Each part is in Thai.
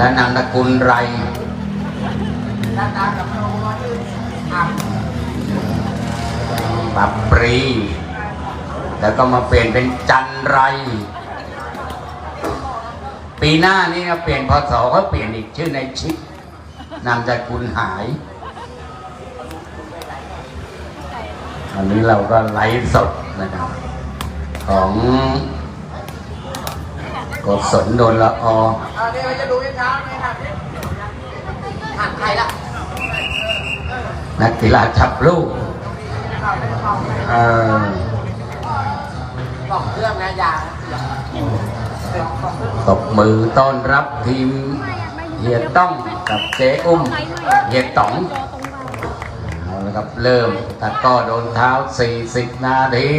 และนามตระกุลไรด้านหน้ากับโงวปับปรี แล้วก็มาเปลี่ยนเป็นจันไร ปีหน้านี่นะเปลี่ยนพศก็เปลี่ยนอีกชื่อในชิปนามสกุลหายอันนี้เราก็ไลฟ์สดนะครับของ กศลโดนละออันนี้เราจะดูให้เช้าไหมครับหันใครละนักกีฬาชับลูกเข้าไม่เข้าไม่เออกล่องเครื่องนะยาเดี๋ยวกล่องเครื่องตบมือต้อนรับทีมเฮียต้องกับเจ๊อุ้มเฮียต๋องเอาละครับเริ่มตะกร้อโดนเท้า 40 นาที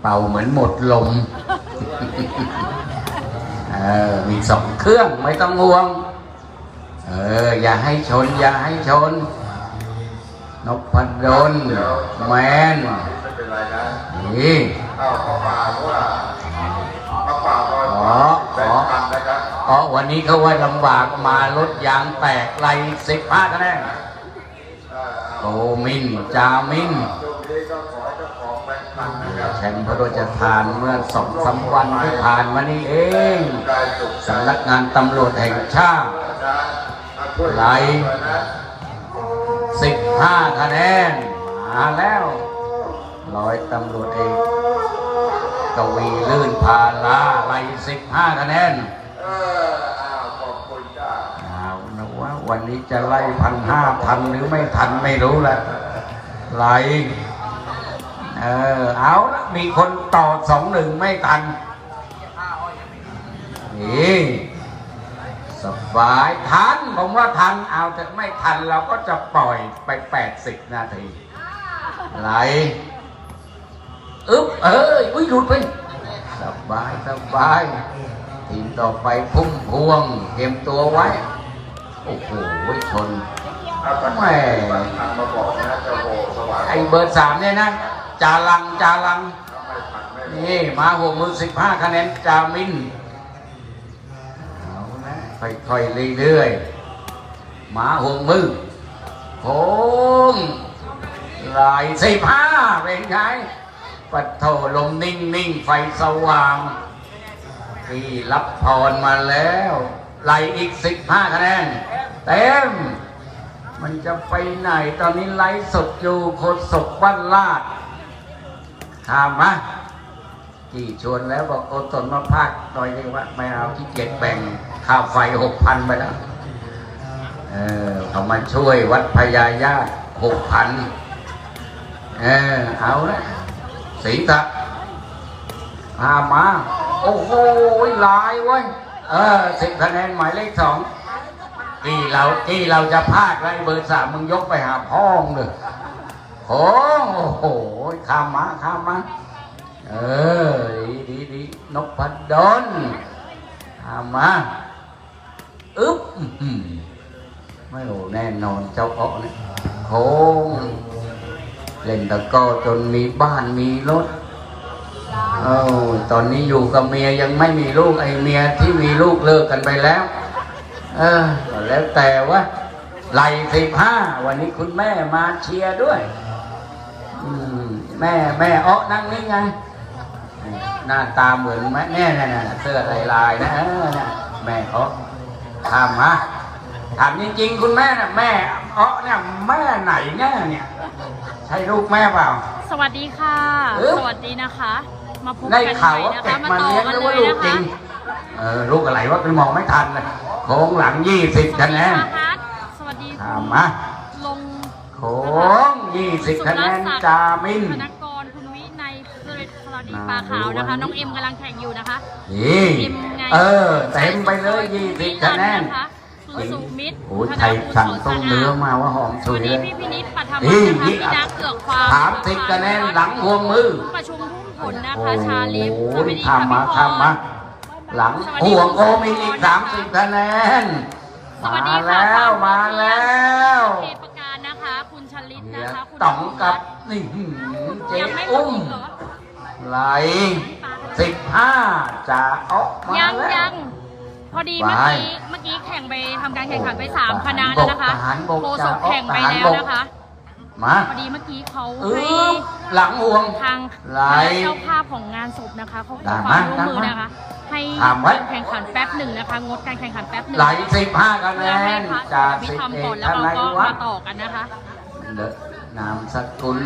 เป่าเหมือนหมดลม เออมีสองเครื่องไม่ต้องห่วง เออ อย่าให้ชน อย่าให้ชนนพดลแมนไม่เป็นไรนะนี่เอาเข้าป่าเพราะว่าเข้าป่าก็อ๋อแบ่งกันนะครับอ๋อวันนี้เขาว่าลำบากมารถยางแตกไล่สิบห้าคะแนนเอ่อโกมินจามิน กันพระโรจทานเมื่อสองสามวันที่ผ่านมานี้เองสำนักงานตำรวจแห่งชาตินะเอายไหลสิบห้าคะแนนมาแล้วร้อยตำรวจเอกกวีลื่นพาลาไล่สิบห้าคะแนนเอ้าวขอบคุณจ้าเอานะว่าวันนี้จะไล่พันห้าพันหรือไม่ทันไม่รู้แหละไล่ เออ เอาละมีคนต่อสองหนึ่งไม่ทันนี่สบายทัน ผมว่าทัน เอาแต่ไม่ทันเราก็จะปล่อยไปแปดสิบนาทีไหลอึ๊บเอ้ยอุ้ยหลุดไปสบายสบาย ทีมต่อไปพุ่มพวงเตรียมตัวไว้ โอ้โหชนเอาไปแหม่ทางมาบอกนะเจ้าโบสว่างไอ้เบอร์สามเนี่ยนะ จารังจารังนี่มาหัวมือสิบห้าคะแนนจามินค่อยๆเรื่อยๆมาหัวมือโค้งลายสิบห้าเป็นไงปัดโถลมนิ่งๆไฟสว่างที่รับพรมาแล้วไล่อีกสิบห้าคะแนนเต็ม มันจะไปไหนตอนนี้ไลฟ์สดอยู่โคศกบ้านลาด ถามมาที่ชวนแล้วบอกโอตนมาพักหน่อยนึงว่าไม่เอาที่เกียจแบ่งค่าไฟหกพันไปแล้วเออเขามาช่วยวัดพญายาหกพันเออเอาละสีตะพามา โอ้โหหลายเว้ยเออสิบคะแนนหมายเลขสองที่เราที่เราจะพลาดไรเบอร์สามมึงยกไปหาพ่องเลย โอ้โอ้โหข้ามมาข้ามมาเออดีดีดีนกพัดดนข้ามมาอึ๊บไม่โอ้แน่นอนเจ้าอ้อเนี่ยโค้งเล่นตะก้อจนมีบ้านมีรถเออตอนนี้อยู่กับเมียยังไม่มีลูกไอเมียที่มีลูกเลิกกันไปแล้ว เออแล้วแต่ว่าไหลสิบห้าวันนี้คุณแม่มาเชียร์ด้วย แม่แม่เอ้อนั่งนี่ไงหน้าตาเหมือนแม่แน่แน่แน่เสื้อลายลายๆนะเออเนี่ยแม่เอ้อถามมาถามจริง ๆ คุณแม่น่ะแม่เอ้อเนี่ยแม่ไหนแน่เนี่ยใช่ลูกแม่เปล่า สวัสดีค่ะเอ้ยสวัสดีนะคะ มาพบได้กันใหข่าวม่ว่านะเป็คะดมามาต่อเลี้ยงกันหรือเลว่ายลูกนะจริคะงเออลูกอะไรวะคือมองไม่ทันเลยโค้งหลังยี่สิบคะแนนสวัสดีถามมาลง โค้งยี่สิบคะแนนจามินธนกรคุณวินัยสริตสวัสดีปลาขาวนะคะ น้องเอ็มกำลังแข่งอยู่นะคะนี่เอ็มไงเออเต็มไปเลยยี่สิบคะแนนคุณสุมิตรโอ้ยไทยสั่งต้มเนื้อมาว่าหอมสสุวัยสเลดียพี่พินิจปัทนี่มานะคะนี่พี่นักเกือกความสามสิบคะแนนหลังห่วงมือประชุมทุ่มผลนะโอ้คะชาลิฟโหสวัสดีข้ามมาค่ะข้ามมาพี่พรหลังห่วงโอมีอีกสามสิบคะแนนสวัมาสดีค่ะแล้วมาแล้ว ลิตเฮียนะคะ คุณต๋องกับนี่หือเจ๊ยังไม่หมดอุ้มอีกเหรอไหลสิบห้าจะออกมายังแล้วยังพอดีเมื่อไปกี้เมื่อกี้แข่งไปทำการแข่งขันไปสามคณะแล้วนะคะทหารบกโคทศหารกบกแข่งไปทหารแล้วบกนะคะมาพอดีเมื่อกี้เขาเอให้อหลังห่วงทางไหลเจ้าภาพของงานศพนะคะเขาขได้อมาความร่วมมือได้มานะคะ ให้ถามไว้การแข่งขันแป๊บหนึ่งนะคะงดการแข่งขันแป๊บหนึ่งไหลสิบห้าคะแนเพื่อให้นพระจากพิสิบธรรมเอก่อกนแล้วท่านเรานายก็วัมาฒน์ต่อกันนะคะ เดอะนามสกุล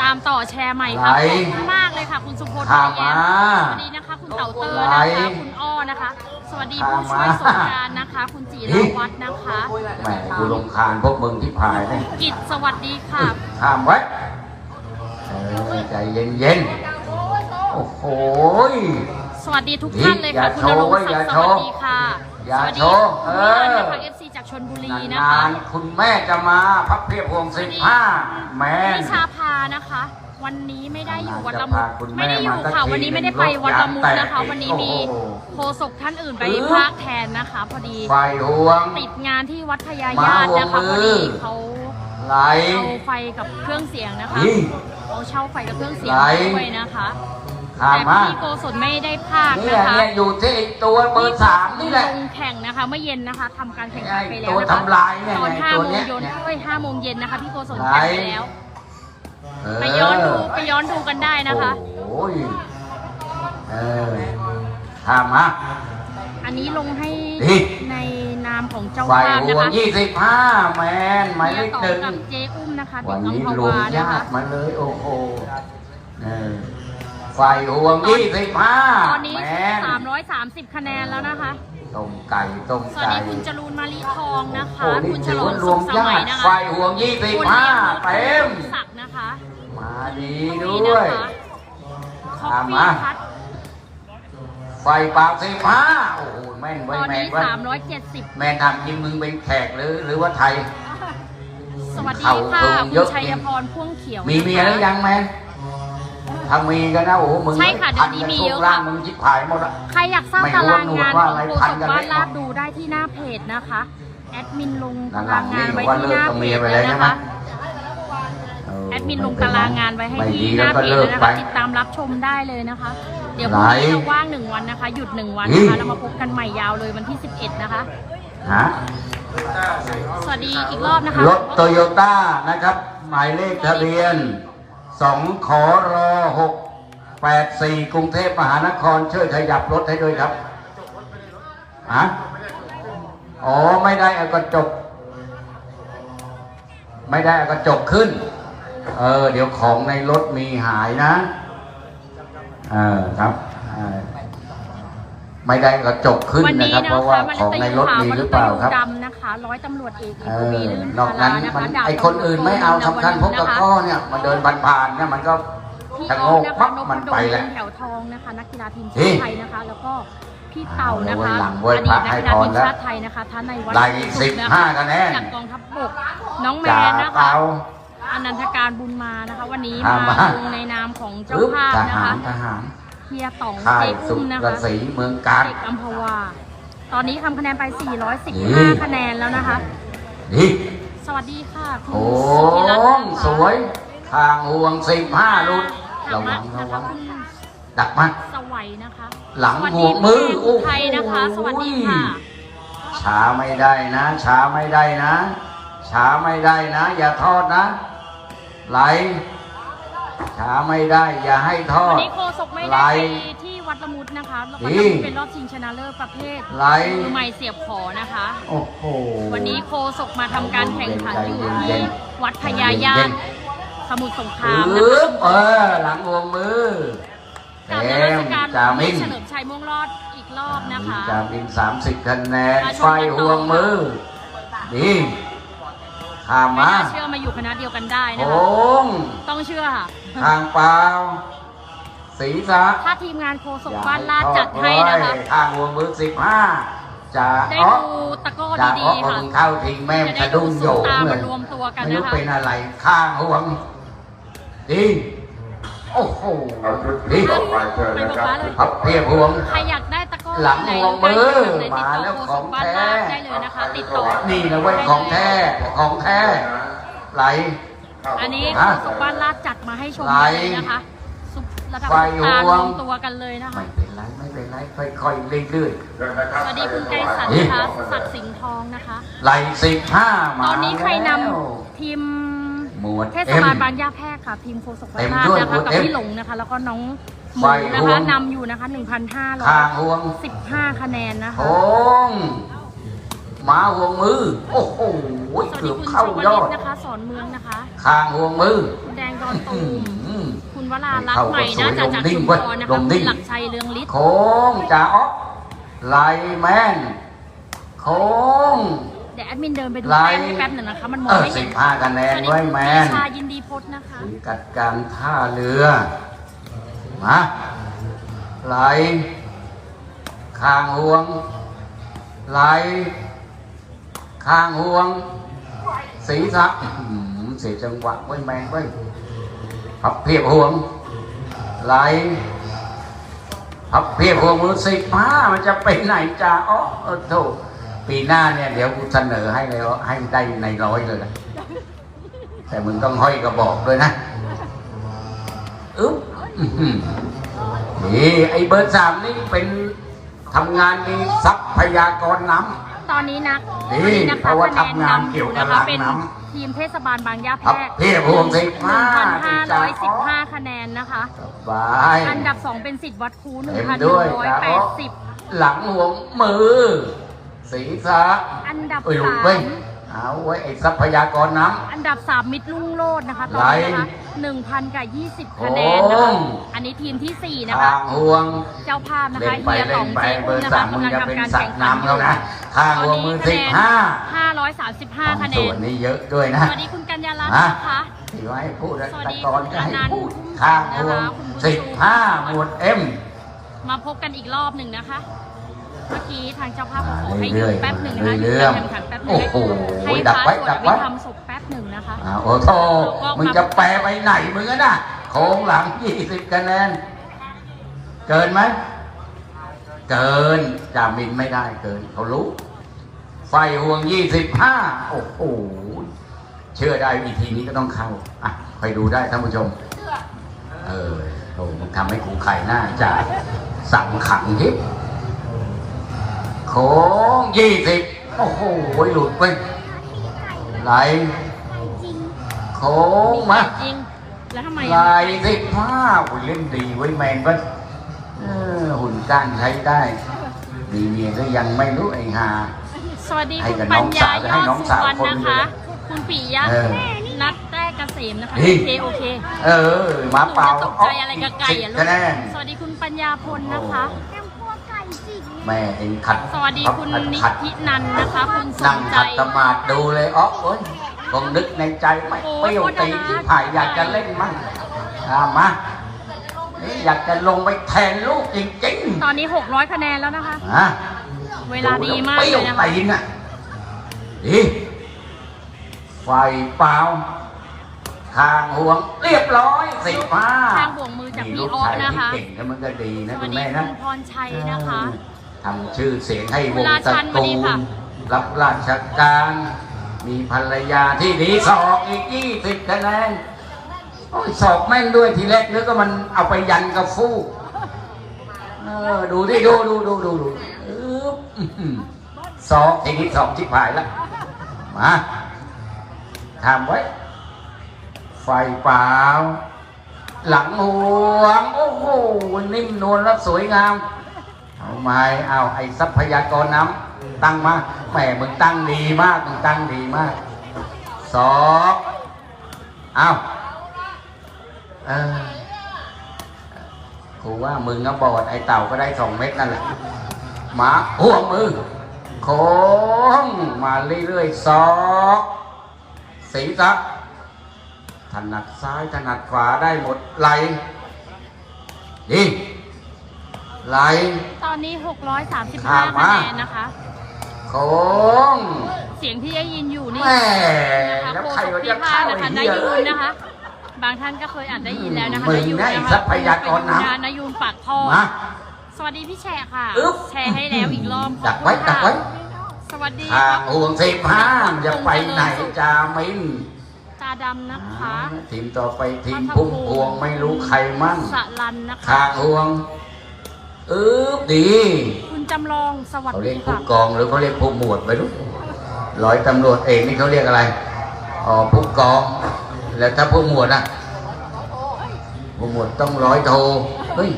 ตามต่อแชร์ใหม่ค่ะไหลขอบคุณมากเลยค่ะ คุณสุพจน์ข้าแย้มามสวัสดีนะคะ คุณเต่าเตอร์ไหลนะคะคุณอ้อนะคะ สวัสดีผู้ช่วยสงกรารนะคะ คุณจิรวัฒน์นะคะแหมกูลงคานพวกมึงที่พายเนี่ยกิจสวัสดีค่ะห้ามไว้เออใจเย็นๆโอ้โหสวัสดีทุกท่านเลยค่ะอย่าคุณโชนว์รงค์เว้ยศัอกย่าดิ์สโชว์วัสดีค่ะ อย่าสวัสดีโชว์คุณเอแม่อ นะคะ FC จากชนบุรีนะนาคะนๆคุณแม่จะมาพับเพียบพวงสิบห้าแมนนิชาพานะคะ วันนี้ไม่ได้อยู่วัดละมุจะดพาคุณแม่ไม่ได้อยู่มาสักค่ะทีวันนี้ไม่ได้ไปวัดละมุดนะคะรถยางแตกวันนี้มีโอ้โหโฆษกท่านอื่นไปอื้อภาคแทนนะคะ พอดีไฟห่วง ติดงานที่วัดพญาญาตินะคะมาพหัวอมืดีอเขาไหล เอาไฟกับเครื่องเสียงนะคะนี่เขาเช่าไฟกับเครื่องเสียงไหลด้วยนะคะ ข้ามแต่มา พี่โกศลไม่ได้ภาคเนี่นะยคะเนี่ยอยู่ที่ไอ้ตัวเบอร์สามนี่แหละ ลงแข่งนะคะเมื่อเย็นนะคะทำการแข่งขันไปแล้วตัวนะคะทำลายเนี่ยตอนไงห้าตัวโมงเนี้ยเย็นเนี่ยเอ้ยห้าโมงเย็นนะคะพี่โกศลไหลแข่งไปแล้วไปย้อนดูไปย้อนดูกันได้นะคะ โอ้ยเออข้ามมาอันนี้ลงให้นี่ ในนามของเจ้าไฟภาพห่นะวงคะยี่สิบห้าแมนหมายเลเฮียขต่อหนึ่ง กับเจอุ้มนะคะวันเด็กนี้อัมพรวมวานะญาคะติมาเลยโอ้โหเออ ไฟห่วงยี่สิบห้าตอนนี้แมน330คะแนนแล้วนะคะ ต้มไก่ต้มสวัสไก่ดีคุณจรูนมาลีทองนะคะ โอ้นี่คุณฉถือลองว่ารสุวขมสญามัยตินะคะไฟห่วงยี่สิบคุณห้าเลี้ยงลูกเต็มศักดิ์นะคะมาดีตรงด้นี้วนะยคะคอฟตามฟี่มา พัดไฟปากสิบห้าโอ้โหแม่นตไว้ยอนแม่นี้นไว้ย370แม่ทำจริงมึงเป็นแขกหรือหรือว่าไทย สวัสดีเขาค่ะเพิ่งคุเยณอะ ชัยพรพ่วงเขียวมีเมียหรือยังแม่ ถ้ามีก็นะโอ้โหมึงใช่ค่ะเดี๋ยวนี้มีเยอะพันกับช่วงล่างค่ะมึงชิบหายหมดอะใครอยากทราบไม่ตารู้รางงานว่าขอะองไรโฆพัษนกกันบ้านเลยลาดดูได้ที่หน้าเพจนะคะ แอดมินลงนั่นตาหลัรางงงานนี่ไว้ว่าที่เลิหกน้ากับเพเมียจไปแล้แล้ววใช่นะไหมคะเออแอดมินลงตารางงานไว้ให้ไม่ที่ดีหแล้วน้าก็เพจเลิกนะไปคะติดตามรับชมได้เลยนะคะ เดี๋ยวพรุ่งนี้ไหนเราว่างหนึ่งวันนะคะ หยุดหนึ่งวันนี่นะคะเรามาพบกันใหม่ยาวเลยวันที่ 11 นะคะ ฮะสวัสดีอีกรอบนะคะ รถโตโยต้านะครับ หมายเลขทะเบียน สองขอรอหกแปดสี่กรุงเทพมหานครช่วยขยับรถให้ด้วยครับฮะอ๋อไม่ได้เอากระจก ไม่ได้เอากระจกขึ้น เออ เดี๋ยวของในรถมีหายนะ เออครับเออไม่ได้กระจกขึ้นวันนะนี้ครับนะเพราะว่าคะของในรถมีหรือเปล่าครับดำ นะคะร้อยตำรวจเอกเอเอกวีอลื่นนอกนั้นพารามันนะคะดาบไอคนอื่นไม่เอาสำคัญพวกตะกร้อเนี่ยมาเดินผ่านๆเนี่ยมันก็พี่ชะอโงอฟกนะคะปั๊บนพมันดไปลแล้ว แถวทองนะคะนักกีฬาทีมเฮ้ชายติไทยนะคะ แล้วก็พี่เต่านะคะเอาไว้หลังไว้อดีตพักนักให้กีฬาพรทีมแล้วชาติไทยนะคะท่านในวัดได้สุข15คะแนน จากกองทัพบกน้องแมจ่านนะเปคะล่าอนันทการบุญมานะคะ วันนี้อ่ามา มาลงในนามของเจ้าปึ๊บภาพทนะหาคะรทหารเฮียต๋องค่าเจยสุอุ้มนะรคะศรีเมืองการเด็กอัมพวา ตอนนี้ทำคะแนนไปนี่415 คะแนนแล้วนะคะ นี่สวัสดีค่ะคุณโอ้สุธิรัตน์งสวย ทางห่วงสิบห้าลุดจาระกวัมังดระนะคะวังคุณดักมัน สวัยนะคะหลังสวัสหัดีวมือแโอ้โหไทยนะคะสวัสดีค่ะช้าไม่ได้นะ ช้าไม่ได้นะ ช้าไม่ได้นะ อย่าทอดนะ ไหล ช้าไม่ได้ อย่าให้ทอวันด นี้โคศกไม่ไหล ได้ไปที่ วัดละมุดนะคะวัดละมุดเป็นรอบชิงชนะเลิศประเภทไหลมือใหม่เสียบขอนะคะ โอ้โห วันนี้โคศกมาทำการแข่งขันอยู่ใจเย็ที่นวัดพญาญาติสมุทรสงครามนะปึ๊บคะเออ หลังวงมือกราบเอ็นมัมสการจามินเฉลิมชัยม่วงรอดอีกรอบนะคะ จามินสามสิบคะแนนมาชมกันต่อ ไฟห่วงมือดีข้ามไม่มาน่าเชื่อมาอยู่คณะเดียวกันได้นะโค้คะงต้องเชื่อค่ะ ทางเปล่า ศีรษะถ้าทีมงานโคศกบ้านลาดจัดให้นะคะทางหัวมือสิบห้าจะได้อ๊อกดูตะกร้อจะดีอ๊อกๆค่ะมึงเข้าทิ้งแม่มจะกได้ระดูดุมโยซุปงตาเลมายรวมตัวกันไม่รู้นะคะเป็นอะไรข้างห่วงดีโอ้โหเอาชุดดีต่อไปเชิญนะครับพับเพียบห่วงใครอยากได้ตะกร้อหลังไหนวงมือไหนติดมาต่อแล้วโคขศองกบ้านแท้ลาดได้เลยนะคะ ติดต่อนี่นะเว้ยของแท้ของแท้ไหลอันนี้ฮะโคศกบ้านลาดจัดมาให้ชมไหลเลยนะคะซุป ระดับไฟตาห่วลงงตัวกันเลยนะคะ ไม่เป็นไรไม่เป็นไรค่อยๆเรื่อยเชิญนะครับสวัสดีคุณไกรสันเอ๊ะนะคะศักดิ์สิงห์ทองนะคะๆไหลสิบห้ามาตอนนี้ใครนแล้วำทีมหมวดเทศเอ็มบาลบางย่าแพรกค่ะ ทีมโคศกเต็มราชด้วยนะคะหมวดกับเอ็มพี่หลงนะคะ แล้วก็น้องหมูไฟนะห่วคะงนำอยู่นะคะข้างห่วง1,515 คะแนนนะคะโค้งหมาห่วงมือ โอ้โหสวัสเกืดีอบคุณเข้าชวยลิอตดนะคะสอนเมืองนะคะข้างห่วงมือคุณแดงดอนตูอื้อมหือคุณ วราลักษณ์ใหม่นะจากจากชุมพรนะคะลมนิ่คุงณหลักชัยเรืองฤทธิ์โค้งจ่าอ๊อกไหลแมนโค้งเดี๋ยวแอดมินเดินไปดูไลแต้มน์ให้แป๊บหนึ่งนะคะมันมอเองอไม่สิเห็บนห้าคะแนนสวัสดีไว้คุณแมปีนชายินดีพจน์นะคะถึงกัดการท่าเรือมาไหลข้างห่วงไหลข้างห่วงศีรษะอื้อหือเสียจังหวะไว้แมนไว้ พับเพียบห่วงไหลพับเพียบห่วงมือสิบห้ามันจะไปไหนจ้าอ๋อโธ่ปีหน้าเนี่ยเดี๋ยวกูเสนอให้เลยว่าให้ได้ในร้อยเลยนะแต่มึงต้องห้อยกระบอกด้วยนะอึ๊บนี่ไอ้เบอร์สามนี่เป็นทำงานมีทรัพยากรน้ำ ตอนนี้นะนี่ตอนนี้นะเพคะราะว่าคะแนนทำงานนำอเกี่ยวยู่กับนะคะล้างเป็นน้ทีมเทศบาลบางย่าแพครับรกพี่พวงสิบห้า1,515 คะแนนนะคะ บายอันดับ 2 เป็นสิทธิ์วัดครูเต็มด้วยนะ1,180 หลังห่วงมือศีรษะ อันดับเอ้ยหลุดเว้ย3 เอาไว้ไอ้ทรัพยากรน้อันดับ 3 มิตรลุ่งโลดนะคะตอนนี้นะคะ1,000 กับ 20 คะแนนนะคะ โอ้ อันนี้ทีมที่4ำนะคะทางห่วง เจ้าภาพนะคะเล่นไปเฮียหลเล่อนงไปเจ๊เบอุ้อมร์นะสาคะมมึงกำลังจะเป็นทำการสัตแข่งว์ขันนำอแล้วยู่นะข้างตอนห่วงนี้มือคะสิบแนนห้า535 คะแนส่นวนนี้เยอะด้วยนะ สวัสดีคุณกัญญาลัตน์ฮะนะคะ ที่ว่าให้พูดสวัสแต่ดีก่อนก็ให้คุณอนันต์พูดข้างห่วงนะคะคุณบุญชูสิบห้าหมวดเอ็ม มาพบกันอีกรอบหนึ่งนะคะ เมื่อกี้ทางเจ้าภาพมาขอให้หยุเรื่ดอยๆแป๊บหนึ่งนะคะหยุดเรื่อยๆการแข่งขันแป๊บหนึ่งโอ้โหให้ดัพกระไว้สวดดัอกไว้ภิธรรมศพแป๊บหนึ่งนะคะอ่าโอ้โทมึงจะแปลไปไหนมึงอะน่ะโค้งหลังยี่สิบคะแนนเกินไหมเกินจามินไม่ได้เกินเขารู้ไฟห่วงยี่สิบห้าโอ้โหเชื่อได้วิธีนี้ก็ต้องเข้าอะไปดูได้ท่านผู้ชม เออโอ้มึงทำให้กูไข่หน้าจะสั่งขังทิพย์ โค้งยี่สิบโอ้โหหลุดไปไหลโค้งมาจริงแล้วทำไมลายสิบห้าหุ่นเล่นดีไว้ยแมนก็เออหุ่นก้านใช้ได้มีเมียก็ยังไม่รู้ไอ้ห่าสวัสดีให้คุณกับปัน้ญองญาสาวยอให้ดน้องสุสาววรรณคนนะหนึ่คะงคุณปิยะเออนัดแต้เกษมนะคะนี่โอเคโอเค เออหมาเปล่าหนูจะตกใจอะไรกับไก่อะสิบลูคะแนกนสวัสดีคุณปัญญาพลนะคะ แม่เองขัดสวัสดีคุณขัดนิขัดธินันนะคะ คุณสนั่นงใจขัดสมาธิดูเลยอ๋อโอ้ยคงนึกในใจไม่โอ้เปรี้ยวโคตรตีน่ารักที่ผ่ายอยากจะเล่นมั่งอ่ามานี่อยากจะลงไปแทนลูกจริงตอนนี้ 600 คะแนนแล้วนะคะๆฮะเวลาดีมากเปรี้เลยวยนะคะตีนอะดีไฟเปล่าทางห่วงเรียบร้อยสิบห้าทางบ่วงมือจากมีพี่ลูกออฟชายนะที่คะ เก่งแล้วมันก็ดีสนะวัคุสณดีแม่คุนะณพรชัยนะคะ ทำชื่อเสียงให้วงราตชัระนกูสวัสดีลค่ะรับราชการ มีภรรยาที่ดีสอบอีกยี่สิบคะแนนโอ้ยสอบแม่นด้วยทีแรกนึกว่ามันเอาไปยันกับฟูกเออดูดิดูดูดูดูดูอึ๊บอื้อหือสอบทีนี้สอบที่ผายแล้วมาทำไว้ ไฟเปล่า หลังห่วงโอ้โหนิ่มนวลและสวยงามเอา ไม้เอาไอ้ทรัพยากรน้ำตั้งมาแหมมึงตั้งดีมากมึงตั้งดีมากสองเอาเออกูว่ามึงก็บอดไอ้เต่าก็ได้สองเม็ดนั่นแหละมาห่วงมือโค้งมาเรื่อยๆสองสีสับถนัดซ้ายถนัดขวาได้หมดไหลดีไหล อนนี้ข้าม635มาคะแนนนะคะ โค้ง เสียงที่ได้ยินอยู่นี่แม่นะคะแล้วโคใครศกว่าพิจะพาเข้านะคะไอ้นาเหี้ยยูนนะคะ บางท่านก็เคยอ่านได้ยินแล้วนะคะมึงนายูนได้นะทรัคะพยากรน้ำนายูนปากท่อ มา สวัสดีพี่แชร์ค่ะ อึ๊บ แชร์ให้แล้วอีกรอบดักไว้ขอบคุณดักไว้ค่ะสวัสดีทางห่วงสิบห้ามันจะไปไหนจามินจาาดำนะคะทีมต่อไปทีมพุ่มพวงไม่รู้ใครมั่งสลันนะคะ ข้างห่วง อึ๊บดีคุณจำลองสวัสเขาเรีดียกผู้ค่ะ กองหรือเขาเรียกผู้หมวดไปรู้ร้อยตำรวจเอกนี่เขาเรียกอะไรอ๋อผู้กอง แล้วถ้าผู้หมวดอะผู้หมวดต้องร้อยโทเฮ้ย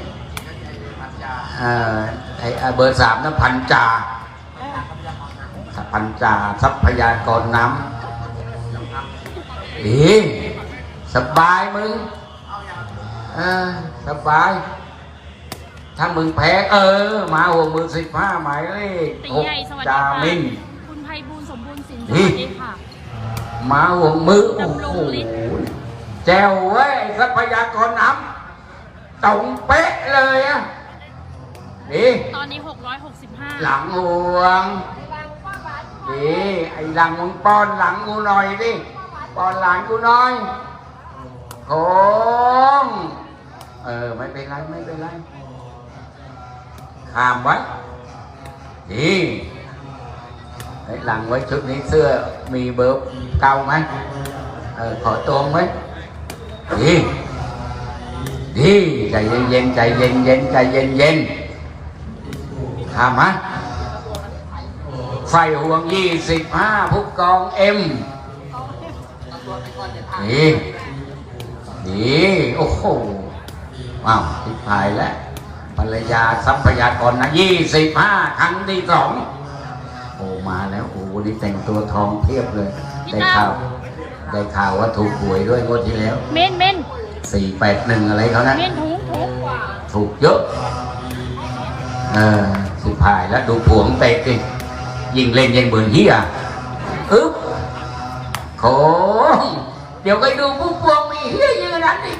อ่าไอ้เบอร์สามนะพันจ่าพันจ่าทรัพยากรน้ำดีสบายมึง อ่าสบาย ถ้ามึงแพ้เออ มาหัวมือสิบห้าหมายเลขตีหกใหญ่สวัสดีจาค่ะมิน คุณไพบูลย์สมบูรณ์สินสนี่วัสดีค่ะ มาหัวมือโอ้ดำรงโหฤทธิ์ แจวเว้ยทรัพยากรน้ำตรงเป๊ะเลยอะนี่ตอนนี้665หลังห่วงดีไอ้หลังมึงป้อนหลังกูหน่อยดิป้อนหลังกูหน่อยโค้งเออไม่เป็นไรไม่เป็นไร ข้ามไว้ดีไอ้หลังไว้ชุดนี้เสื้อมีเบอร์เก่าไหมเออขอตรงไหมดีดีใจเย็นๆใจเย็นๆใจเย็นๆถามฮะไฟห่วงยี่สิบห้าผู้กองเอ็มนี่นี่โอ้โหว้าวทิพายแล้ว ภรรยาทรัพยากรนะยี่สิบห้าครั้งที่สองโอ้มาแล้วโอ้นี่แต่งตัวทองเพียบเลย ได้ข่าว ได้ข่าวว่าถูกหวยด้วยงวดที่แล้ว เมนเมนสี่แปดหนึ่งอะไรเขานะเมนทุกทุกถูกเยอะ เออสิพายแล้วดูผวงเตะดิยิงเล่นยิงเบือนเฮียอึ๊บโขงเดี๋ยวไปดูผู้พวงมีเฮียยืนนั้นดิ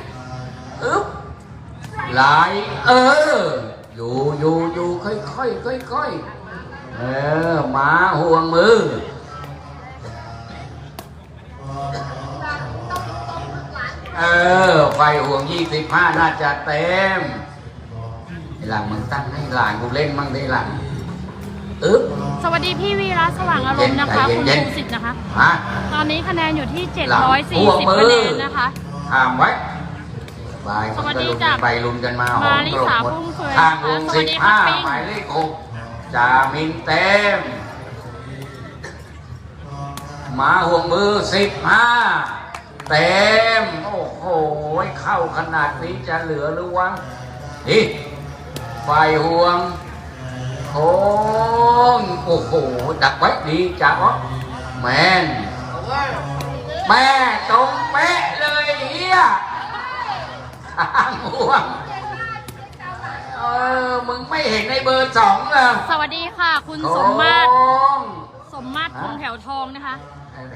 อึ๊บไหลาย เออ อยู่อยู่อยู่ค่อยค่อยค่อยค่อยๆเออหมาห่วงมือเออไฟห่วงยี่สิบห้าน่าจะเต็มไอ้หลังมึงตั้งให้หลานกูเล่นมั่งได้หลังอึ๊บสวัสดีพี่วีระสว่างอารมณ์นะคะเย็นๆคุณเย็นๆภูสิทธิ์นะคะมาตอนนี้คะแนนอยู่ที่หลังหัว740มือคะแนนนะคะห้ามไว้ บายสวัสดีก็ลุมจ้ะกันไปลุมกันมาหอมาลิกรบสาหมดพุ่มเฟือยข้างวงสวัสิสบดีห้าค่ะปิ๊งหมายเลขหกจามินเต็มหมาห่วงมือสิบห้าเต็ม โอ้โห เข้าขนาดนี้จะเหลือหรือวะนี่ไฟห่วงโค้งโอ้โห ดักไว้ดีจ้าอ๊อฟแมนแม่ตรงเป๊ะเลยเฮีย ทางห่วงเออมึงไม่เห็นในเบอร์สองเหรอสวัสดีค่ะ คุณโค้สมมาตรงสมมาตรคงแถวทองนะคะ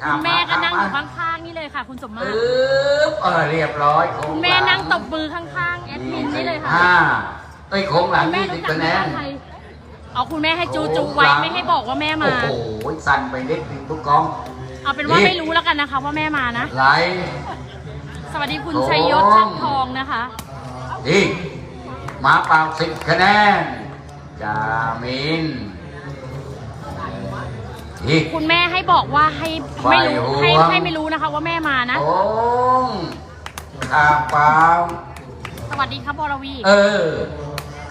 ข้าคุณแม่ก็นั่งอยู่ข้าข้างๆนี่เลยค่ะ คุณสมมาตร ปึ๊บเออเรียบร้อยโงคุณแม่หลันั่งตบมือข้างๆแอดมินนี่เลยค่ะห้าเอ้ยโค้งหลังคุณแม่ยี่สิรู้บจักคะไหแนมนว่าใครเอาคุณแม่ให้จูจูไว้ไม่ให้บอกว่าแม่มา โอ้โห สั่นไปนิดนึงทุกกอง เอาเป็นว่านี่ไม่รู้แล้วกันนะคะว่าแม่มานะ ไหล สวัสดีคุณโอ้ชัยยศช่างทองนะคะดีหมาเปล่าสิบคะแนนจามินดีคุณแม่ให้บอกว่าให้ไม่รู้ไฟให้ห่วงให้ไม่รู้นะคะว่าแม่มานะโอ้งข้างเปล่าสวัสดีครับบรวี เออ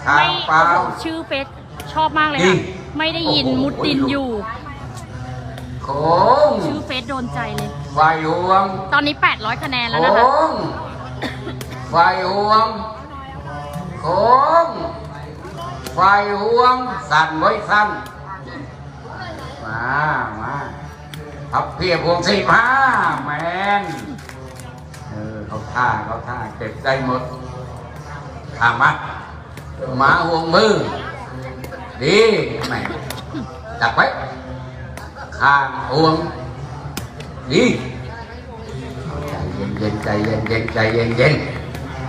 ข้าไม่งเปล่าโอ้โหชื่อเฟซชอบมากเลยนี่ค่ะไม่ได้ยินโอ้โหมุดดินอยู่ โค้ง ชื่อเฟซโดนใจเลย ไฟห่วงตอนนี้ 800 คะแนนแล้วโค้นะคะ งไฟห่วงโค้งไฟห่วง สั่นไว้สั่นมามาพับเพียบพวงสิบห้าแมนเออเขาท่าเขาท่าเก็บได้หมดถามมาหมาห่วงมือ ดีแหม่จับไว้ ข้างห่วง ดีใจเย็นๆใจเย็นเย็นๆใจเย็นเย็น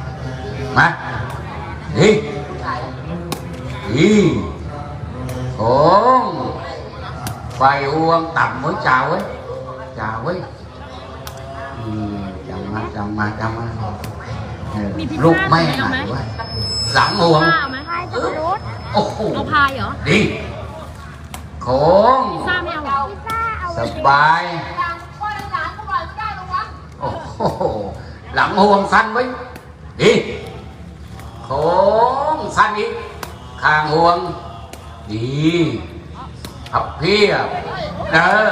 ๆมาดีดีโอ้งไฟห่วงต่ำไว้จ่าไว้จ่าไว้อืมจังมาจังมาจังมาเออมีพิซซ่าลูกแม่เอาไหไหนมวะหลังห่วงข้าวไหมพายจะรถโอ้โหเอาพายเหรอดีโค้งพิซซ่าไม่เอาเหรอสบายโอ้โหลังห่วงสั้นไว้ดีโค้งสั้นอีกข้างห่วงดีพับเพียบเออ